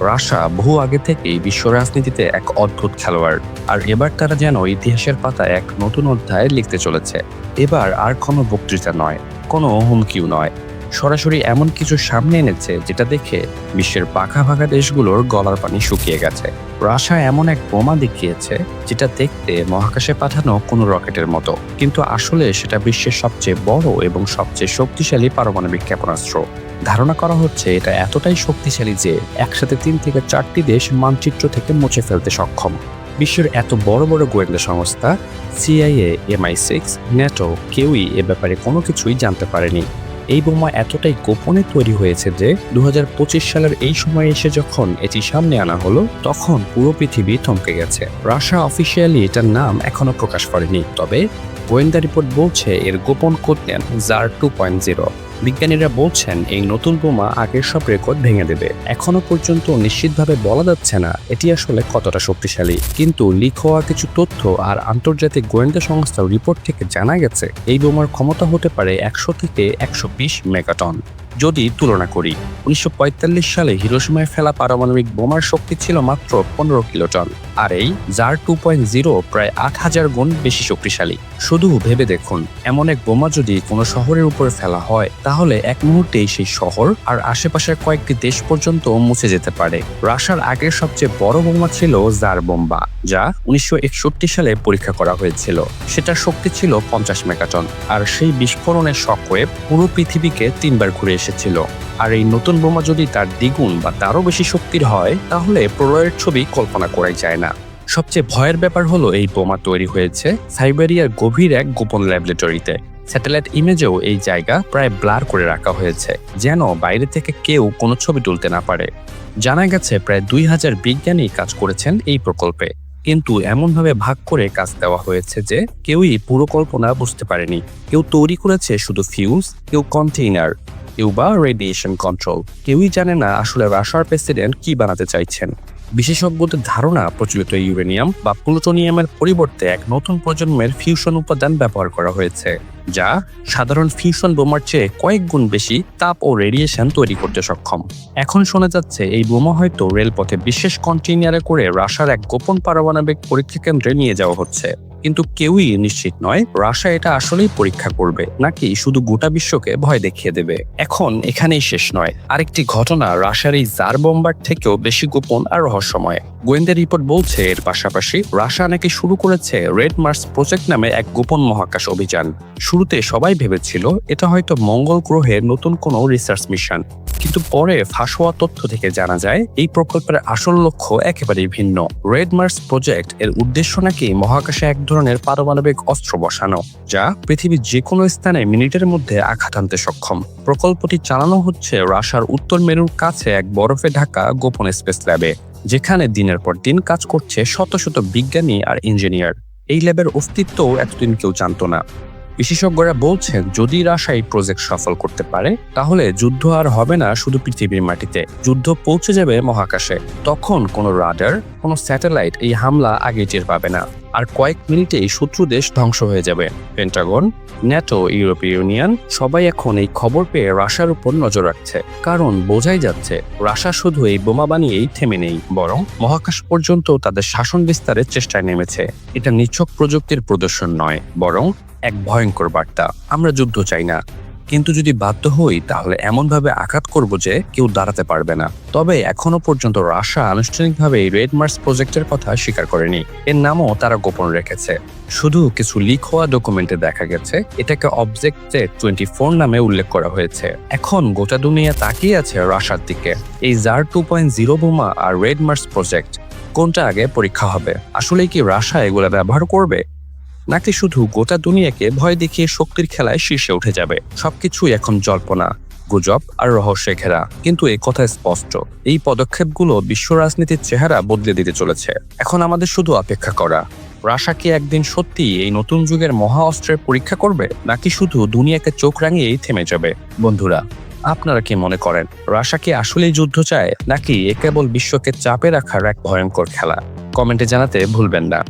রাশা বহু আগে থেকেই বিশ্ব রাজনীতিতে এক অদ্ভুত খেলোয়াড়। আর এবার তারা যেন ইতিহাসের পাতায় এক নতুন অধ্যায় লিখতে চলেছে। এবার আর কোনো বক্তৃতা নয়, কোনো হুমকিও নয়। সরাসরি এমন কিছু সামনে এনেছে যেটা দেখে বিশ্বের পাখা ভাগা দেশগুলোর গলার পানি শুকিয়ে গেছে। রাশা এমন এক বোমা দেখিয়েছে যেটা দেখতে মহাকাশে পাঠানো কোনো রকেটের মতো। কিন্তু আসলে সেটা বিশ্বের সবচেয়ে বড় এবং সবচেয়ে শক্তিশালী পারমাণবিক ক্ষেপণাস্ত্র। ধারণা করা হচ্ছে এটা এতটাই শক্তিশালী যে একসাথে তিন থেকে চারটি দেশ মানচিত্র থেকে মুছে ফেলতে সক্ষম। বিশ্বের এত বড় বড় গোয়েন্দা সংস্থা, সিআইএ, এমআই সিক্স নেটো কেউই এ ব্যাপারে কোনো কিছুই জানতে পারেনি। এই বোমা এতটাই গোপনে তৈরি হয়েছে যে দু হাজার পঁচিশ সালের এই সময় এসে যখন এটি সামনে আনা হলো, তখন পুরো পৃথিবী থমকে গেছে। রাশা অফিসিয়ালি এটার নাম এখনও প্রকাশ করেনি, তবে গোয়েন্দা রিপোর্ট বলছে এর গোপন কোড নেন জার টু পয়েন্ট জিরো। বিজ্ঞানীরা বলছেন, এই নতুন বোমা আগের সব রেকর্ড ভেঙে দেবে। এখনও পর্যন্ত নিশ্চিতভাবে বলা যাচ্ছে না এটি আসলে কতটা শক্তিশালী। কিন্তু লিক হওয়া কিছু তথ্য আর আন্তর্জাতিক গোয়েন্দা সংস্থার রিপোর্ট থেকে জানা গেছে, এই বোমার ক্ষমতা হতে পারে একশো থেকে একশো বিশ মেগাটন। যদি তুলনা করি। উনিশশো পঁয়তাল্লিশ সালে হিরোসীমায় ফেলা পারমাণবিক বোমার শক্তি ছিল মাত্র পনেরো কিলোটন। আর এই জার টু পয়েন্ট জিরো প্রায় আট হাজার গুণ বেশি শক্তিশালী। শুধু ভেবে দেখুন, এমন এক বোমা যদি কোনো শহরের উপরে ফেলা হয়, তাহলে এক মুহূর্তেই সেই শহর আর আশেপাশের কয়েকটি দেশ পর্যন্ত মুছে যেতে পারে। রাশার আগের সবচেয়ে বড় বোমা ছিল জার বোম্বা, যা উনিশশো একষট্টি সালে পরীক্ষা করা হয়েছিল। সেটার শক্তি ছিল পঞ্চাশ মেগাটন। আর সেই বিস্ফোরণের শকওয়েভ পুরো পৃথিবীকে তিনবার ঘুরে এসেছিল। আর এই নতুন বোমা যদি তার দ্বিগুণ বা তারও বেশি শক্তির হয়, তাহলে প্রলয়ের ছবি কল্পনা করাই যায় না। সবচেয়ে ভয়ের ব্যাপার হলো এই বোমা তৈরি হয়েছে সাইবেরিয়ার গভীর এক গোপন ল্যাবরেটরিতে। স্যাটেলাইট ইমেজেও এই জায়গা প্রায় ব্লার করে রাখা হয়েছে, যেন বাইরে থেকে কেউ কোনো ছবি তুলতে না পারে। জানা গেছে প্রায় দুই হাজার বিজ্ঞানী কাজ করেছেন এই প্রকল্পে। কিন্তু এমনভাবে ভাগ করে কাজ দেওয়া হয়েছে যে কেউই পুরো কল্পনা বুঝতে পারেনি। কেউ তৈরি করেছে শুধু ফিউজ কেউ কন্টেইনার কেউ বা রেডিয়েশন কন্ট্রোল। কেউই জানে না আসলে রাশিয়ার প্রেসিডেন্ট কি বানাতে চাইছেন। বিশেষজ্ঞদের ধারণা, প্রচলিত ইউরেনিয়াম বা প্লুটোনিয়ামের পরিবর্তে এক নতুন প্রজন্মের ফিউশন উপাদান ব্যবহার করা হয়েছে, যা সাধারণ ফিউশন বোমার চেয়ে কয়েক গুণ বেশি তাপ ও রেডিয়েশন তৈরি করতে সক্ষম। এখন শোনা যাচ্ছে, এই বোমা হয়তো রেলপথে বিশেষ কন্টেইনারে করে রাশার এক গোপন পারমাণবিক পরীক্ষা কেন্দ্রে নিয়ে যাওয়া হচ্ছে। কিন্তু কেউই নিশ্চিত নয় রাশা এটা আসলেই পরীক্ষা করবে, নাকি শুধু গোটা বিশ্বকে ভয় দেখিয়ে দেবে। এখন এখানেই শেষ নয়। আরেকটি ঘটনা রাশার এই জার বোম্বার থেকেও বেশি গোপন আর রহস্যময়। গোয়েন্দা রিপোর্ট বলছে, এর পাশাপাশি রাশা নাকি শুরু করেছে রেড মার্স প্রজেক্ট নামে এক গোপন মহাকাশ অভিযান। শুরুতে সবাই ভেবেছিল এটা হয়তো মঙ্গল গ্রহের নতুন কোনো রিসার্চ মিশন। কিন্তু পরে ফাঁস হওয়া তথ্য থেকে জানা যায়, এই প্রকল্পের আসল লক্ষ্য একেবারেই ভিন্ন। রেড মার্স প্রজেক্ট এর উদ্দেশ্য নাকি মহাকাশে এক ধরনের পারমাণবিক অস্ত্র বসানো, যা পৃথিবীর যে কোনো স্থানে মিনিটের মধ্যে আঘাত আনতে সক্ষম। প্রকল্পটি চালানো হচ্ছে রাশার উত্তর মেরুর কাছে এক বরফে ঢাকা গোপন স্পেস ল্যাবে, যেখানে দিনের পর দিন কাজ করছে শত শত বিজ্ঞানী আর ইঞ্জিনিয়ার। এই ল্যাবের অস্তিত্বও এতদিন কেউ জানতো না। বিশেষজ্ঞরা বলছেন, যদি রাশা এই প্রজেক্ট সফল করতে পারে, তাহলে যুদ্ধ আর হবে না শুধু পৃথিবীর মাটিতে। যুদ্ধ পৌঁছে যাবে মহাকাশে। তখন কোনো রাডার, কোনো স্যাটেলাইট এই হামলা আগে টের পাবে না। আর কয়েক মিনিটেই শত্রু দেশ ধ্বংস হয়ে যাবে। পেন্টাগন, ন্যাটো, ইউরোপীয় ইউনিয়ন, সবাই এখন এই খবর পেয়ে রাশার উপর নজর রাখছে। কারণ বোঝাই যাচ্ছে, রাশা শুধু এই বোমা বানিয়েই থেমে নেই, বরং মহাকাশ পর্যন্ত তাদের শাসন বিস্তারের চেষ্টায় নেমেছে। এটা নিছক প্রযুক্তির প্রদর্শন নয়, বরং এক ভয়ঙ্কর বার্তা। আমরা যুদ্ধ চাই না। কিন্তু যদি বাধ্য হই, তাহলে এমনভাবে আঘাত করব যে কেউ দাঁড়াতে পারবে না। তবে এখনও পর্যন্ত রাশা আনুষ্ঠানিকভাবে এই রেড মার্স প্রজেক্টের কথা স্বীকার করেনি। এর নামও তারা গোপন রেখেছে। শুধু কিছু লিক হওয়া ডকুমেন্টে দেখা গেছে, এটাকে অবজেক্টে টোয়েন্টি ফোর নামে উল্লেখ করা হয়েছে। এখন গোটা দুনিয়া তাকিয়ে আছে রাশার দিকে। এই জার টু পয়েন্ট জিরো বোমা আর রেড মার্স প্রজেক্ট, কোনটা আগে পরীক্ষা হবে? আসলেই কি রাশা এগুলা ব্যবহার করবে? নাকি শুধু গোটা দুনিয়াকে ভয় দেখিয়ে শক্তির খেলায় শীর্ষে উঠে যাবে? সবকিছুই এখন জল্পনা, গুজব আর রহস্যে ঘেরা। কিন্তু এই কথা স্পষ্ট। এই পদক্ষেপগুলো বিশ্ব রাজনীতির চেহারা বদলে দিতে চলেছে। এখন আমাদের শুধু অপেক্ষা করা। রাশা কি একদিন সত্যি এই নতুন যুগের মহা অস্ত্রের পরীক্ষা করবে, নাকি শুধু দুনিয়াকে চোখ রাঙিয়েই থেমে যাবে? বন্ধুরা, আপনারা কি মনে করেন, রাশা কি আসলেই যুদ্ধ চায়, নাকি এ কেবল বিশ্বকে চাপে রাখার এক ভয়ঙ্কর খেলা? কমেন্টে জানাতে ভুলবেন না।